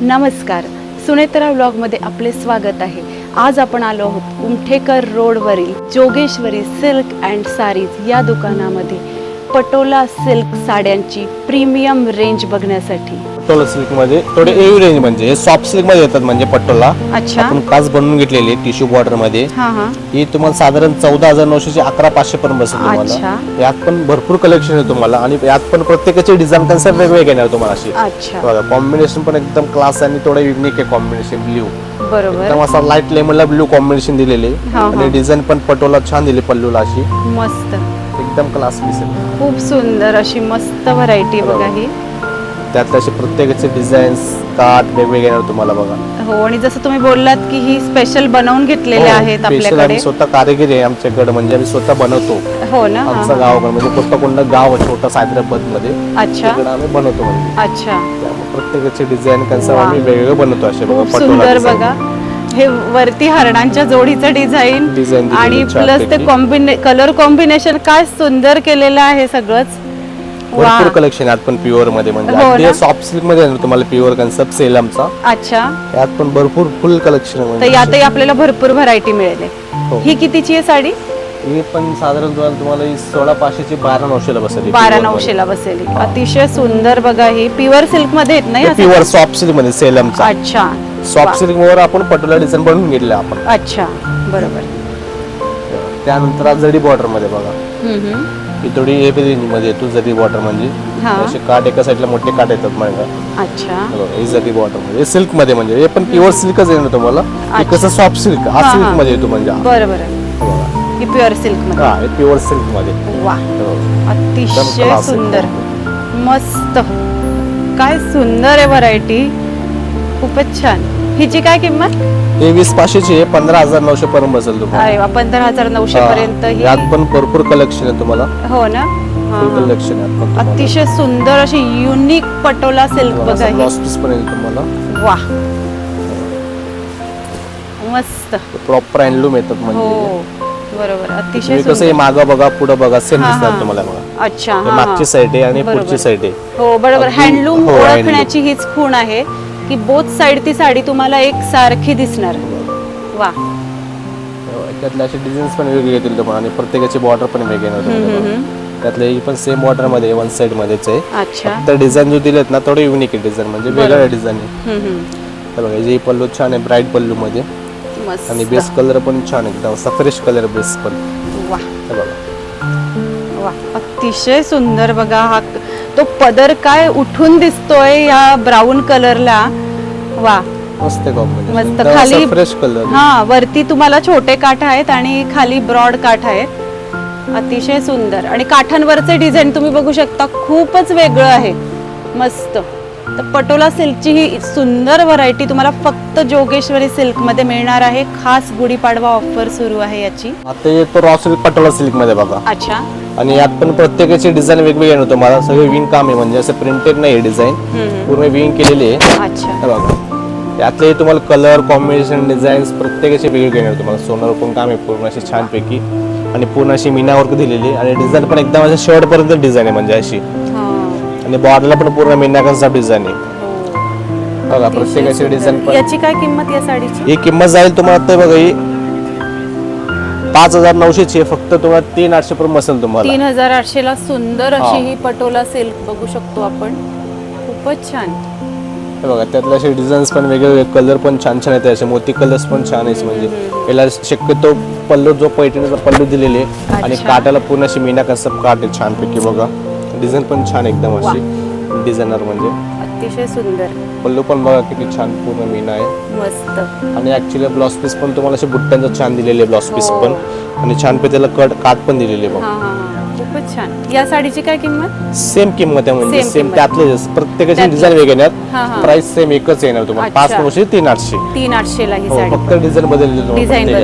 नमस्कार. सुनेत्रा व्लॉगमध्ये आपले स्वागत आहे. आज आपण आलो आहोत उमठेकर रोडवरील जोगेश्वरी सिल्क अँड सारीज या दुकानामध्ये. पटोला सिल्क साड्यांची प्रीमियम रेंज बघण्यासाठी. पटोला सिल्कमध्ये थोडे एव्ही रेंज म्हणजे हे सॉफ्ट सिल्कमध्ये येतात म्हणजे अच्छा. आपण काच बनवून घेतलेली टिश्यू बॉर्डरमध्ये. हा हा. ही तुम्हाला साधारण चौदा हजार नऊशे अकरा पाचशे पर्यंत बसेल अच्छा. तुम्हाला यात पण भरपूर कलेक्शन आहे तुम्हाला. आणि यात पण प्रत्येकाचे डिझाईन कन्सेप्ट वेगवेगळे येणार तुम्हाला अशी. अच्छा. बघा कॉम्बिनेशन पण एकदम क्लास आणि थोडं युनिक आहे कॉम्बिनेशन ब्ल्यू बरोबर. एकदम असा लाइट लेमनला ब्ल्यू कॉम्बिनेशन दिलेले हा, हा. आणि डिझाईन पण पटोला छान दिली पल्लूला अशी. मस्त. एकदम क्लास खूप सुंदर अशी मस्त व्हरायटी बघा ही. त्यातले असे प्रत्येकाचे डिझाईन्स काट वेगवेगळे येणार तुम्हाला बघा हो आणि जसं तुम्ही बोललात की ही स्पेशल बनवून घेतलेले हो, आहेत special आपल्याकडे आम्ही स्वतः कारागिरी आहे आमच्याकडे म्हणजे आम्ही स्वतः बनवतो हो ना हा, आमचं हा. गाव म्हणजे कोणतं गाव आहे छोटं मध्ये अच्छा तिकडे आम्ही बनवतो म्हणजे अच्छा त्यामुळे प्रत्येकाचे डिझाईन कन्सेप्ट वा. आम्ही वेगवेगळे बनवतो असे बघा खूप पटोला सुंदर. बघा हे वरती हरणांच्या जोडीचं डिझाईन Design दिलेलं आणि छान प्लस ते पैकी. कॉम्बिने कलर कॉम्बिनेशन काय सुंदर केलेलं आहे सगळंच भरपूर कलेक्शन आहे पण प्युअरमध्ये म्हणजे हो? सॉफ्ट सिल्कमध्ये तुम्हाला प्युअर कन्सेप्ट सेलमचा अच्छा. यात पण भरपूर फुल कलेक्शन तर म्हणजे यातही आपल्याला भरपूर व्हरायटी मिळेल. हो. ही कितीची आहे साडी? ही पण साधारण तुम्हाला तुम्हाला ही सोळा पाचशेची बारा नऊशेला बसेल बारा नऊशेला बसेल ही. अतिशय सुंदर बघा ही. प्युअर सिल्कमध्ये येत नाही? प्युअर सॉफ्ट सिल्कमध्ये सेलमचा अच्छा. सॉफ्ट सिल्क वर आपण पटोला डिझाईन बनवून घेतले आपण. अच्छा. बरोबर. त्यानंतर जडी बॉर्डरमध्ये बघा. हम्म. ही थोडी हेवी रेंजमध्ये येतो जरी बॉर्डर म्हणजे. हा. असे काठ एका साईडला मोठे काठ येतात माझ्या अच्छा. ही जरी बॉर्डरमध्ये. सिल्कमध्ये म्हणजे हे पण प्युअर सिल्कच ना तुम्हाला? हे कसं सॉफ्ट सिल्क हा हा, सिल्क हा. मध्ये येतो म्हणजे हा. बरं बरं. बघा. ही प्युअर सिल्कमध्ये. हा हे प्युअर सिल्कमध्ये. वा. हो. अतिशय classic. सुंदर. मस्त. काय सुंदर आहे व्हरायटी खूपच छान. हिची काय किंमत हे वीस पाचशेची आहे पंधरा हजार नऊशे पर्यंत बसेल तुम्हाला अरे वा पंधरा हजार नऊशे हा. पर्यंत ही यात पण भरपूर कलेक्शन आहे तुम्हाला हो ना हा, फुल हा. कलेक्शन आहे यात पण तुम्हाला. अतिशय सुंदर अशी युनिक पटोला सिल्क बघा असं ही ब्लाउज पीस पण येईल तुम्हाला वा मस्त प्रॉपर हँडलूम येतात हो म्हणजे बरोबर अतिशय तुम्ही कसं हे सुंदर मागं बघा पुढं बघा सेम हा, दिसतात. तुम्हाला बघा अच्छा हे हा, मागची. साईड आहे आणि बरोबर. पुढची साईड आहे हो बरोबर अगदी- हँडलूम हो, handloom. ओळखण्याची हीच खूण आहे की बोथ साइड ती साडी तुम्हाला एक सारखी दिसणार. वा. त्यातले असे डिझाईन्स पण वेगळे येतील तुम्हाला. आणि प्रत्येकाची बॉर्डर पण वेगळी येणार. हम्म, त्यातले ही पण सेम बॉर्डरमध्ये वन साइड मध्येच आहे. अच्छा. तर डिझाईन जो दिलेत ना थोडे युनिक आहे डिझाईन म्हणजे वेगळ्या डिझाईन आहे बघा जे पल्लू छान आहे ब्राईट पल्लू मध्ये. आणि बेस कलर पण छान आहे एकदम. असा फ्रेश कलर बेस पण. बघा. वा अतिशय सुंदर बघा हा तो पदर काय उठून दिसतोय या ब्राऊन कलरला वा. मस्त मस्त. खाली- फ्रेश कलर हा वरती तुम्हाला छोटे काठ आहेत आणि खाली ब्रॉड काठ आहेत. अतिशय सुंदर. आणि काठांवरचे डिझाईन तुम्ही बघू शकता खूपच वेगळं आहे. मस्त. तर पटोला सिल्कची ही सुंदर व्हरायटी तुम्हाला फक्त जोगेश्वरी सिल्कमध्ये मिळणार आहे. खास गुढीपाडवा ऑफर सुरू आहे याची. आता येतो रॉ सिल्क पटोला सिल्कमध्ये बघा. अच्छा. आणि यात पण प्रत्येकाची डिझाईन वेगवेगळी ना तुम्हाला सगळे विंग काम आहे म्हणजे असं प्रिंटेड नाही डिझाईन पूर्ण विंग केलेली आहे. अच्छा. हे बघा. यातले तुम्हाला कलर कॉम्बिनेशन डिझाईन्स प्रत्येकाचे वेगवेगळे येणार तुम्हाला सोनार पण काम आहे पूर्ण अशी छानपैकी. आणि पूर्ण अशी मीना वर्क दिलेली आणि डिझाईन पण एकदम अशा शर्ट पर्यंत डिझाईन आहे म्हणजे अशी. आणि बॉर्डरला पण पूर्ण मीना कन्सेप्ट डिझाईन आहे? हो. बघा प्रत्येकाची. डिझाईन पण. याची काय किंमत या साडीची? ही किंमत जाईल तुम्हाला ते बघा ही पाच हजार नऊशेची फक्त तुम्हाला तीन आठशे पर्यंत बसेल तुम्हाला. तीन हजार आठशे ला सुंदर. अशी ही. पटोला सिल्क बघू शकतो आपण. खूपच छान. हे बघा त्यातले असे डिझाईन्स पण वेगवेगळे कलर पण छान छान आहेत असे मोती कलर्स पण छान आहेत. म्हणजे याला शक्यतो पल्लू जो पैठणीचा पल्लू दिलेले आणि. काटाला पूर्ण अशी मीना कसं काट आहे छानपैकी बघा. डिझाईन पण छान एकदम अशी. डिझायनर म्हणजे. अतिशय सुंदर. पल्लू पण बघा किती छान पूर्ण मीना आहे. मस्त. आणि ऍक्च्युली ब्लाउज पीस पण तुम्हाला असे बुट्ट्यांचं छान दिलेले आहे ब्लाउज पीस हो. पण आणि छानपैकी त्याला कट काट पण दिलेले बघा. हा हा हा. खूपच छान. या साडीची काय किंमत? सेम किंमत आहे म्हणजे सेम किंमत. त्यातले प्रत्येकाची. डिझाईन वेगळे हा, येणार हा. प्राइस सेम एकच येणार तुम्हाला. पाच. नऊशे तीन आठशे. तीन आठशे ला ही हो, साडी. फक्त डिझाईन बदलली डिझाईन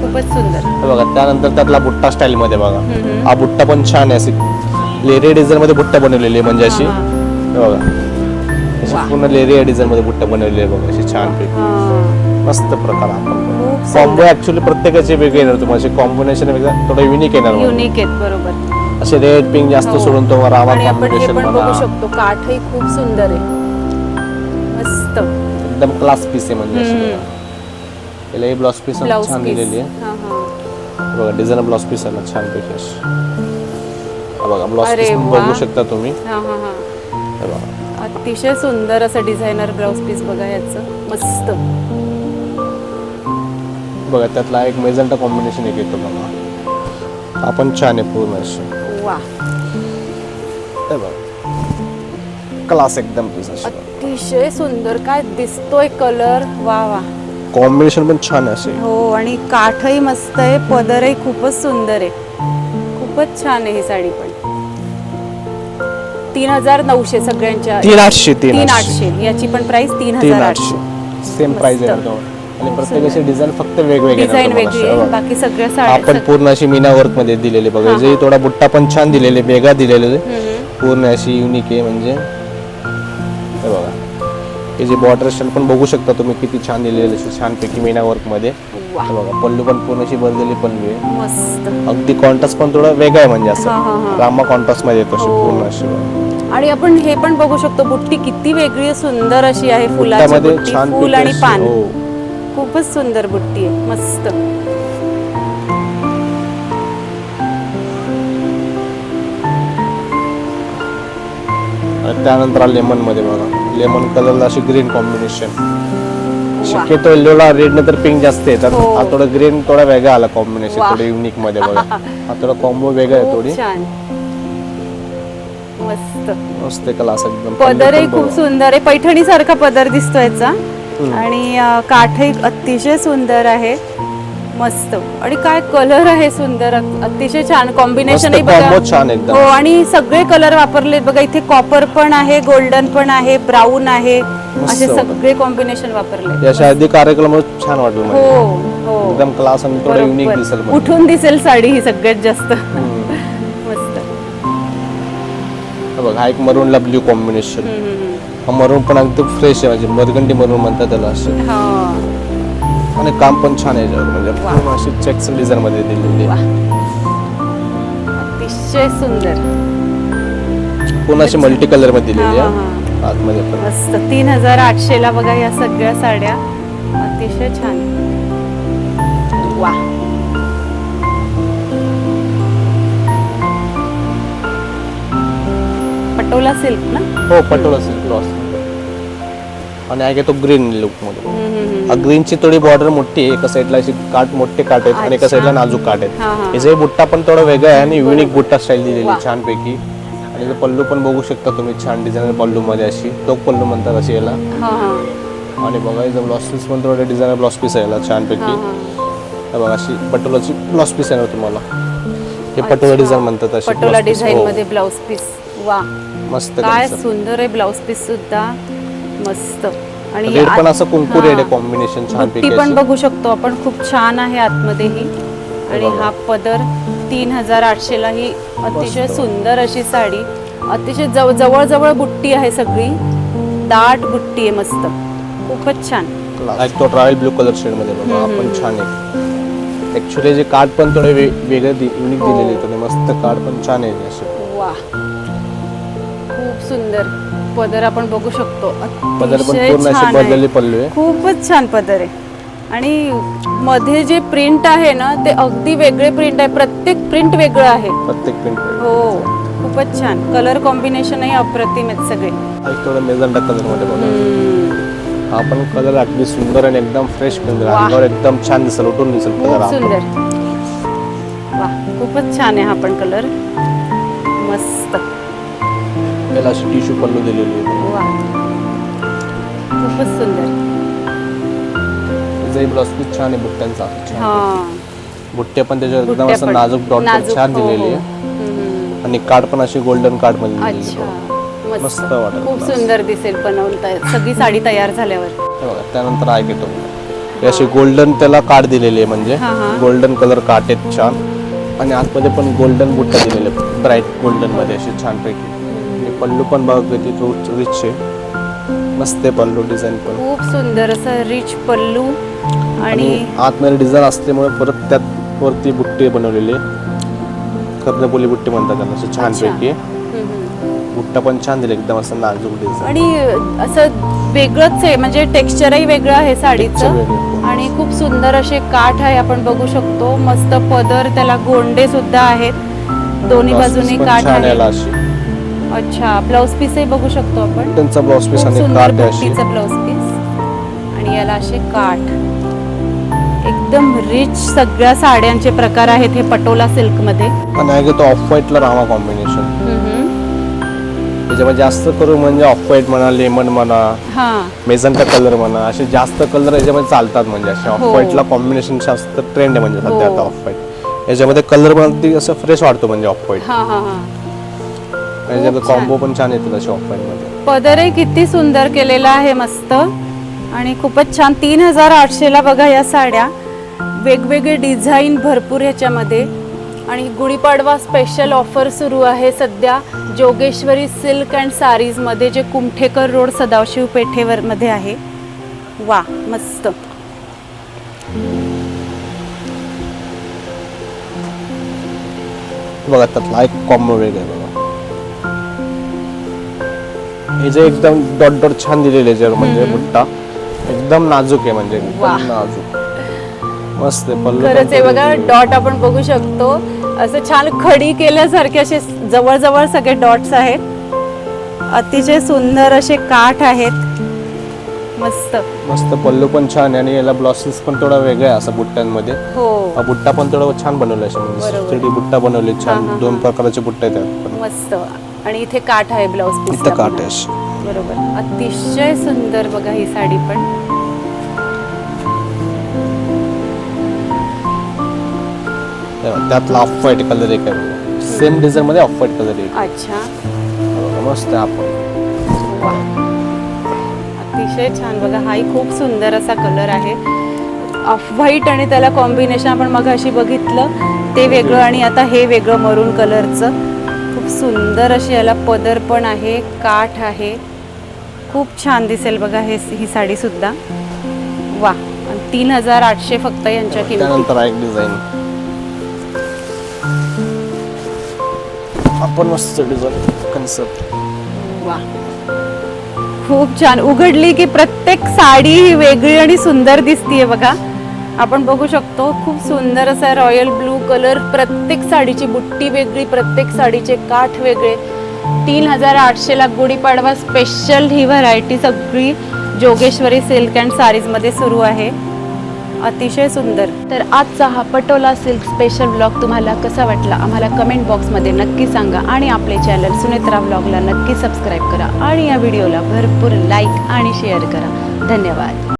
खूपच सुंदर. हे बघा त्यानंतर त्यातला बुट्टा स्टाईल मध्ये बघा. हा बुट्टा पण छान आहे अशी लेरिया डिझाईन मध्ये बुट्टा बनवलेली आहे म्हणजे अशी. हा, बघा. अशी. पूर्ण लेरिया डिझाईन मध्ये बुट्टा बनवलेली आहे बघा अशी छान पैकी. मस्त प्रकार आपण कॉम्बो ऍक्च्युली प्रत्येकाचे वेगळे येणार तुम्हाला. कॉम्बिनेशन वेगळं थोडं युनिक येणार. युनिक आहेत बरोबर. असे रेड पिंक जास्त हो. सोडून तो हे कॉम्बिनेशन बघू शकतो. काठही खूप सुंदर आहे. मस्त. एकदम क्लास पीस आहे म्हणजे अशी. बघा. याला ब्लाउज पीस ब्लाउज छान दिलेली आहे. हा, हा. बघा डिझाईन ब्लाउज पीस आहे छान पैकी अशी. बघा ब्लाउज. बघू शकता तुम्ही. हा, हा, हा. हे अतिशय सुंदर असं डिझायनर ब्लाउज पीस बघा याचं मस्त. बघा त्यातला एक मेजंटा कॉम्बिनेशन एक येतो बघा. आपण छान आहे पूर्ण अशी वा. बघा. क्लास एकदम पीस अतिशय सुंदर. काय दिसतोय कलर वा वा. कॉम्बिनेशन पण छान असे. हो आणि काठही मस्त आहे. पदरही खूपच सुंदर आहे. खूपच छान आहे ही साडी पण. तीन हजार नऊशे सगळ्यांच्या तीन आठशे तीन तीन आठशे. याची पण प्राइस तीन हजार आठशे. सेम प्राइस आहे. आणि प्रत्येकाचे डिझाईन फक्त वेगवेगळे डिझाईन वेगळी. आहे. बाकी सगळ्या आपण साड्या पूर्ण अशी मीना वर्कमध्ये दिलेली बघा. जे थोडा बुट्टा पण छान दिलेले वेगळा दिलेले. पूर्ण अशी युनिक आहे म्हणजे. हे जे बॉर्डर स्टाईल पण बघू शकता तुम्ही किती छान दिलेले छानपैकी मीना वर्कमध्ये. बघा पल्लू पण पूर्ण अशी भरलेली पल्लू आहे. मस्त. अगदी कॉन्ट्रास्ट पण थोडा वेगळा आहे म्हणजे असं. रामा कॉन्ट्रास्टमध्ये येतो हो. पूर्ण अशी. आणि आपण हे पण बघू शकतो बुट्टी किती वेगळी सुंदर अशी आहे फुलाची बुट्टी छान फुल आणि पान. हो. खूपच सुंदर बुट्टी आहे मस्त. त्यानंतर लेमनमध्ये बघा. लेमन कलरला अशी ग्रीन कॉम्बिनेशन शक्यतो येल्लोला रेड ने तर पिंक जास्त येतात हो. हा थोडा ग्रीन थोडा वेगळा आला कॉम्बिनेशन वा. थोडं युनिकमध्ये बघा. हा थोडा कॉम्बो वेगळा आहे थोडी. खूप छान. मस्त. मस्त क्लास एकदम पदरही पण खूप बघा. सुंदर आहे. पैठणी सारखा पदर दिसतो याचा. आणि अं, काठही अतिशय सुंदर आहे. मस्त. आणि काय कलर आहे सुंदर. अतिशय छान कॉम्बिनेशन. हो आणि सगळे कलर वापरले बघा इथे कॉपर पण आहे गोल्डन पण आहे ब्राऊन आहे. असे. सगळे कॉम्बिनेशन वापरले याच्या आधी कार्यक्रम छान वाटलं हो हो. एकदम क्लास आणि थोडं युनिक. दिसेल. उठून दिसेल साडी ही सगळ्यात जास्त. मस्त. बघ एक मरूनला ब्ल्यू कॉम्बिनेशन हा मरून पण अगदी फ्रेश आहे. म्हणजे मरगंडी मरून म्हणतात त्याला असे. आणि काम पण छान आहे म्हणजे. पूर्ण अशी चेक्स डिझाईन मध्ये दिलेली. अतिशय सुंदर. पूर्ण अशी मल्टी कलरमध्ये दिलेली आहे. आतमध्ये पण. मस्त. तीन हजार आठशे ला बघा या सगळ्या साड्या. अतिशय छान. वा. पटोला सिल्क ना? हो पटोल असेल क्रॉस आणि आहे तो ग्रीन लुकमध्ये हम्म, हम्म, हम्म. हा ग्रीनची थोडी बॉर्डर मोठी आहे एका साईडला अशी काट मोठे काट आहेत आणि एका. साईडला नाजूक काट. आहेत याचा बुट्टा पण थोडा वेगळा आहे आणि युनिक बुट्टा स्टाईल दिलेली छानपैकी आणि पल्लू पण बघू शकता तुम्ही छान डिझाईनर पल्लू मध्ये अशी तो पल्लू म्हणतात अशी याला हा हा आणि बघा याचा ब्लाउज पीस पण थोडं डिझायनर ब्लाउज पीस आहे याला छानपैकी बघा अशी पटोलाची ब्लाउज पीस आहे तुम्हाला हे पटोला. डिझाईन म्हणतात अशी पटोला. डिझाईन हो. मध्ये ब्लाउज पीस वा मस्त काय. सुंदर आहे ब्लाउज पीस सुद्धा मस्त. आणि रेड पण आत- असं कुंकू. रेड आहे कॉम्बिनेशन छानपैकी बुट्टी पण. बघू शकतो आपण खूप छान आहे आतमध्येही. आणि बघा. हा पदर तीन हजार आठशे ला ही अतिशय मस्त. सुंदर अशी साडी. अतिशय जवळ जवळ जवळ बुट्टी आहे सगळी. दाट बुट्टी आहे मस्त. खूपच छान. एक तो ट्रॅव्हल ब्लू कलर शेडमध्ये बघा. हम्म, आपण छान आहे. ऍक्च्युली जे कार्ड पण थोडे वे- वेगळे युनिक हो. दिलेले थोडे मस्त कार्ड पण छान आहे असे. वा खूप सुंदर. पदर आपण बघू शकतो. पदर पण अतिशय पूर्ण अशी छान आहे. बदललेली पल्लू आहे. खूपच छान पदर आहे. आणि मध्ये जे प्रिंट आहे ना ते अगदी वेगळे प्रिंट आहे. प्रत्येक प्रिंट वेगळं आहे. प्रत्येक प्रिंट हो खूपच छान. कलर कॉम्बिनेशनही अप्रतिम आहेत सगळे. एक थोडं मेजंटा कलरमध्ये बघा. हम्म, हा पण कलर अगदी सुंदर आणि एकदम फ्रेश कलर. अंगावर एकदम छान दिसेल उठून दिसेल. खूप कलर सुंदर. वा खूपच छान आहे हा पण कलर त्याला अशी टिश्यू पल्लू दिलेली आहे वा. खूपच सुंदर. ब्लाउज पीस छान आहे बुट्ट्यांचा. छान. हा. बुट्टे पण त्याच्यावर एकदम बुट्ट्या असं पण. नाजूक डॉट नाजूक, छान हो, दिलेली हो. आहे. हम्म, आणि कार्ड पण अशी गोल्डन कार्डमध्ये दिलेली अच्छा. आहे मस्त. मस्त वाटेल खूप. सुंदर दिसेल बनवून तया- सगळी साडी तयार झाल्यावर. हे बघा, त्यानंतर आहे घेतो हे अशी गोल्डन त्याला कार्ड दिलेली आहे म्हणजे. हा, हा. गोल्डन कलर काट आहेत छान. आणि आतमध्ये पण गोल्डन बुट्टा दिलेले ब्राईट गोल्डनमध्ये असे छानपैकी. आणि पल्लू पण बघा किती तो रिच आहे. मस्त आहे पल्लू डिझाईन पण. खूप सुंदर असं रिच पल्लू आणि आतमध्ये डिझाईन असल्यामुळे परत त्यात वरती बुट्टे बनवलेले कर्णपुली बुट्टी म्हणतात त्यांना असे छानपैकी हम्म, हम्म. बुट्टा पण छान दिले एकदम असं नाजूक डिझाईन आणि असं वेगळंच आहे म्हणजे टेक्स्चरही वेगळं आहे साडीचं. आणि खूप सुंदर असे काठ आहे आपण बघू शकतो. मस्त पदर त्याला गोंडे सुद्धा आहेत. दोन्ही बाजूनी काठ छान आहे. अच्छा ब्लाउज पीसही बघू शकतो आपण. त्यांचा ब्लाउज पीस आणि काट अशी. ब्लाउज पीस आणि याला असे काठ. एकदम रिच सगळ्या साड्यांचे प्रकार आहेत हे पटोला सिल्कमध्ये आणि आहे तो ऑफ व्हाईटला रामा कॉम्बिनेशन त्याच्यामध्ये जास्त करून म्हणजे ऑफ व्हाईट म्हणा लेमन म्हणा मेझंटा कलर म्हणा असे जास्त कलर याच्यामध्ये चालतात म्हणजे असे ऑफ हो. व्हाईटला कॉम्बिनेशन जास्त ट्रेंड आहे म्हणजे सध्या हो. आता ऑफ व्हाईट याच्यामध्ये कलर पण असं फ्रेश वाटतो म्हणजे ऑफ व्हाईट छान. कॉम्बो पण छान असे ऑफ व्हाईटमध्ये. पदरही किती सुंदर केलेला आहे मस्त. आणि खूपच छान. तीन हजार आठशेला बघा या साड्या. वेगवेगळे डिझाईन भरपूर ह्याच्यामध्ये. आणि गुढीपाडवा स्पेशल ऑफर सुरू आहे सध्या. जोगेश्वरी सिल्क अँड सारीजमध्ये जे कुमठेकर रोड सदाशिव पेठेवर मध्ये आहे. वा मस्त. बघा त्यातला एक कॉम्बो वेगळा बघा. हे जे एकदम डॉट डॉट छान दिलेले जर म्हणजे बुट्टा एकदम नाजूक आहे म्हणजे वाह. नाजूक. मस्त आहे पल्लू खरंच पण आहे बघा. डॉट आपण बघू शकतो. असं छान खडी केल्यासारखे असे जवळजवळ सगळे डॉट्स आहेत. अतिशय सुंदर असे काठ आहेत. मस्त. मस्त पल्लू पण छान आहे आणि याला ब्लाउसेस पण थोडा वेगळा आहे असं बुट्ट्यांमध्ये. हो. हा बुट्टा पण थोडा छान बनवला आहे म्हणजे बरोबर. थ्री बुट्टा बनवले हा, छान हा, दोन. प्रकारचे बुट्टे आहेत त्यात. पण मस्त. आणि इथे काठ आहे ब्लाउज पीस इथं काट आहे. अशी. बरोबर. अतिशय सुंदर बघा ही साडी पण. त्यातला ऑफ व्हाईट कलर एक आहे सेम डिझाईन मध्ये ऑफ व्हाईट कलर एक. अच्छा. मस्त आहे आपण वा. अतिशय छान बघा हाही खूप सुंदर असा कलर आहे. ऑफ व्हाईट आणि त्याला कॉम्बिनेशन आपण मगाशी बघितलं ते वेगळं आणि आता हे वेगळं मरून कलरचं खूप सुंदर अशी याला पदर पण आहे काठ आहे. खूप छान दिसेल बघा हे ही साडी सुद्धा. वा तीन हजार आठशे फक्त यांच्या किमती. डिझाईन आपण मस्त डिझाईन कन्सेप्ट वा. खूप छान. उघडली की प्रत्येक साडी ही वेगळी आणि सुंदर दिसतीये बघा. आपण बघू शकतो खूप सुंदर असा रॉयल ब्लू कलर प्रत्येक साडीची बुट्टी वेगळी प्रत्येक साडीचे काठ वेगळे. तीन हजार आठशेला गुढीपाडवा स्पेशल ही व्हरायटी सगळी जोगेश्वरी सिल्क अँड साडीजमध्ये सुरू आहे. अतिशय सुंदर. तर आजचा हा पटोला सिल्क स्पेशल ब्लॉग तुम्हाला कसा वाटला? आम्हाला कमेंट बॉक्समध्ये नक्की सांगा आणि आपले चॅनल सुनेत्रा ब्लॉगला नक्की सबस्क्राईब करा आणि या व्हिडिओला भरपूर लाईक आणि शेअर करा. धन्यवाद.